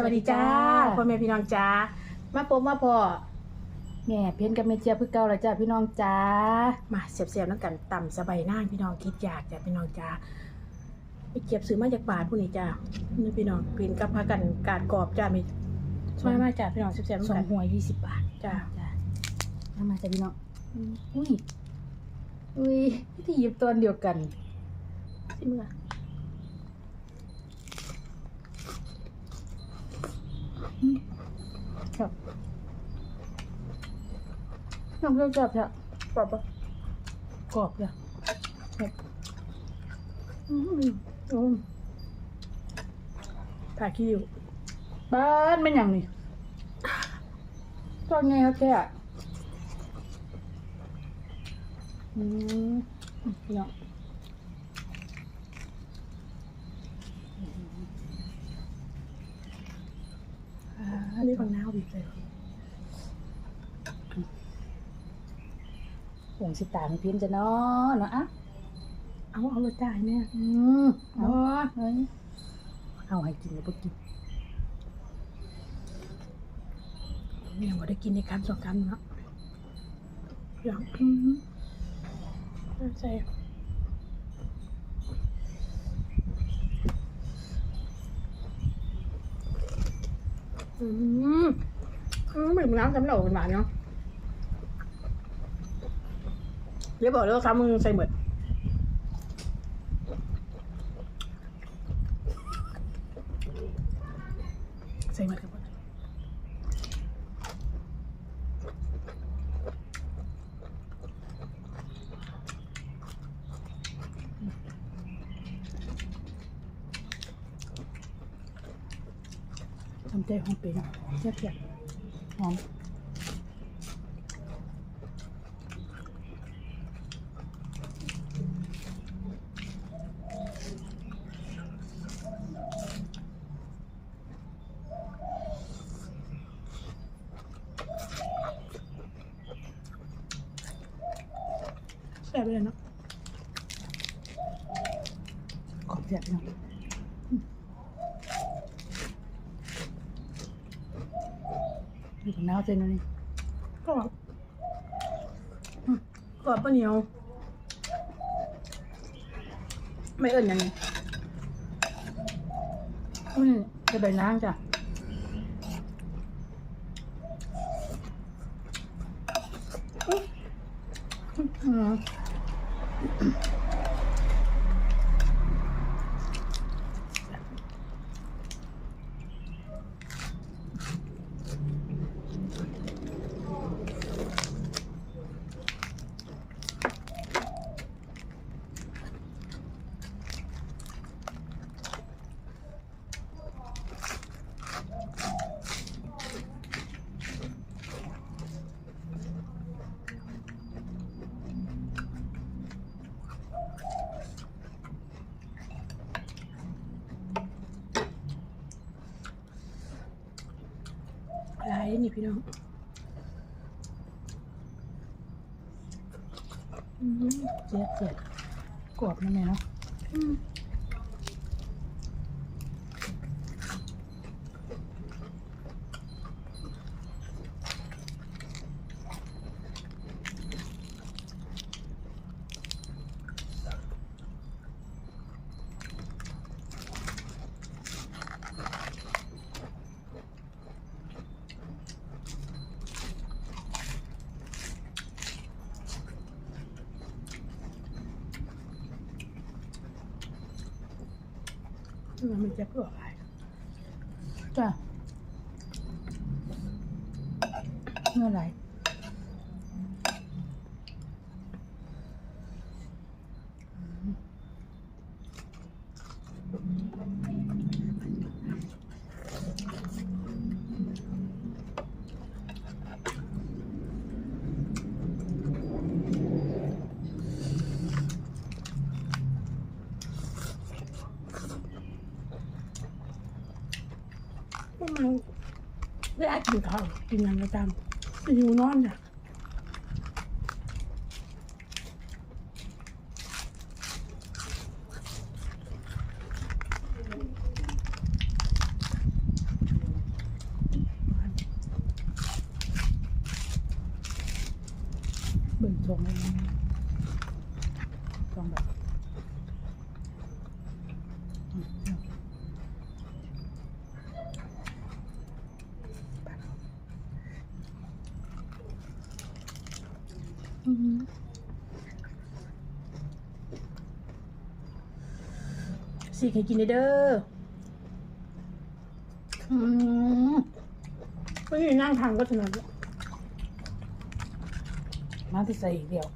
สวัสดีจ้าพ่อแม่พี่น้องจ้ามาพบมาพอแม่เพี้ยนกับแม่เจี๊ยบคือเก่าแล้วจ้าพี่น้องจ้ามาเสียบๆน้ำกันต่ำสบายนั่งพี่น้องคิดอยากจ้ะพี่น้องจ้าไปเก็บซื้อมาจากบาทผู้นี้จ้านี่พี่น้องปีนกับพากันกาดกรอบจ้ามีมามาจ้าพี่น้องเสียบๆสน้ำอกังนหัวยี่สิบบาทจ้าจ้ามามาจ้าพี่น้องอุ้ยอุ้ยที่หยิบตัวเดียวกันที่เมื่อ ครับน้องเลือกจับจ้ะกรอบปะกรอบจ้ะอืมอืมผ่าคิ้วบ้านเป็นอย่างนี้ตอนไงครับแกอืมพี่น้อง อันนี้ฟังน้าวบีบเลยหงสิตาไม่เพี้ยนจะเนาะเนาะอะเอาเอาเลยจ้าเนี่ยอืมอ๋เอาอเฮ้ยเอาให้กินแล้วบ่กินเนี่ยว่าได้กินในคำสองคำเนาะอย่างอืมใช่ อืมมเหมือนน้ำสำหรับหวานเนาะเดี๋ยวบอกเลยว่าคำมึงใส่หมดใส่หมดครับำใจหองเป็นแซ่บหอมแซ่บเลยเนาะขอบเสียพี่น้อง นี่ของน้าเส้นนี่กรอบกรอบปะเหนียว ไม่เอิญยังไงอุ้ยจะใบนางจ้ะอืม นี่พี่น้องเสียบเสียบกรอบนั่นเองเนาะ มันจะเพื่ออะไรจ้ะเมื่อไหร่ ว่ามันได้อากินข้าวกินยังประจำอยู่นอนเนี่ยเบิ่งชงเลยชงแบบ สีให้กินเด้ออืมไม่มีนั่งทางก็ถนัดมาที่ใส่อีกเดียว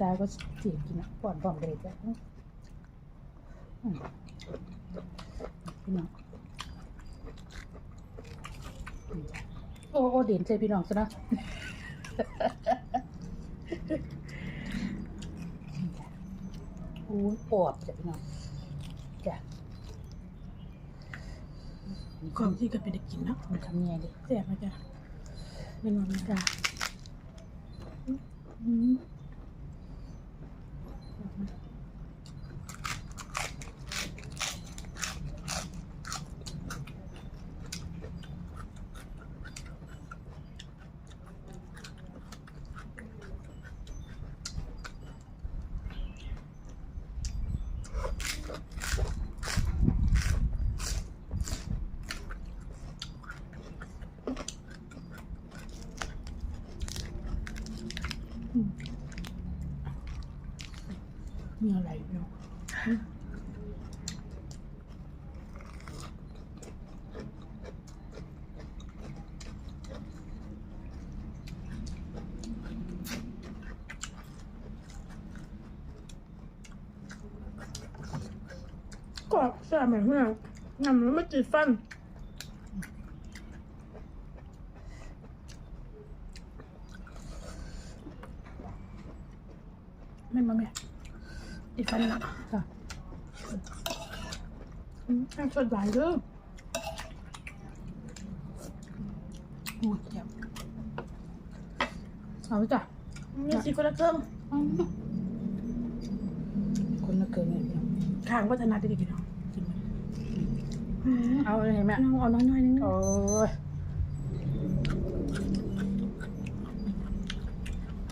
จ้าก็จีบกินอะปอนพร้อมกันเลยจ้ะอืมอืมพี่น้องอืมจ้ะ โอ้โอเด่นใจพี่น้องซะนะโอ้ปอบจ้ะพี่น้องจ้ะความที่ก็เป็นได้กินเนาะมันทำยังไงดิแซ่บนะจ้ะเป็นวันจ้ะอืม มีอะไรเนาะก็แซ่บเหมือนเพื่อนน้ำมันไม่ติดฟันแม่นมาแม่ ติดฟันนะจ้ะอืมแม่สดหลายเด้อโอ้ยเจ็บเอาไว้จ้ะนี่สิคนละเครื่องอืมคนละเกินเนี่ยพี่น้องทางวัฒนาได้ดีพี่น้องกินไหมเอาเลยเห็นไหมน้องเอาน้อยๆนึงโอ้ย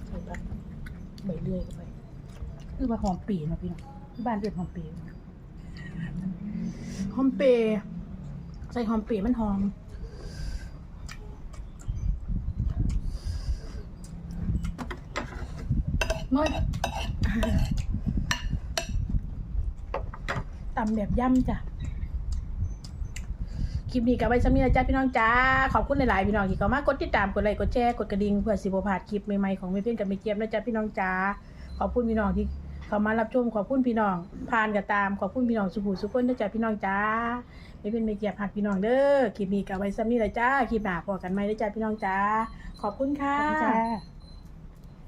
ใส่ผักใบเลื่อยเข้าไป คือว่าหอมปีเนาะพี่น้องที่บ้านเป็นหอมปีเนาะหอมเปรย์ใส่หอมเปรย์มันหอมเมื่อตำแบบย่ำจ้ะ คลิปนี้กับไว้สมีนะจ้าพี่น้องจ้า ขอบคุณหลาย ๆ พี่น้องที่เข้ามากดติดตาม กดไลค์ กดแชร์ กดกระดิ่งเพื่อสิบพลาดคลิปใหม่ ๆ ของแม่เพี้ยนกับแม่เจี๊ยบนะจ้าพี่น้องจ้า ขอบคุณพี่น้องที่ เข้ามารับชมขอบคุณพี่น้อง ผ่านกับตามขอบคุณพี่น้องสุภูสุขคนนะจ้าพี่น้องจ้าไม่เป็นไม่เกียบหักพี่น้องเด้อคลิปนี้กับไว้สมนีเลยจ้าคลิปหน้าพอกันไหมนะจ้าพี่น้องจ้าขอบคุณค่ะ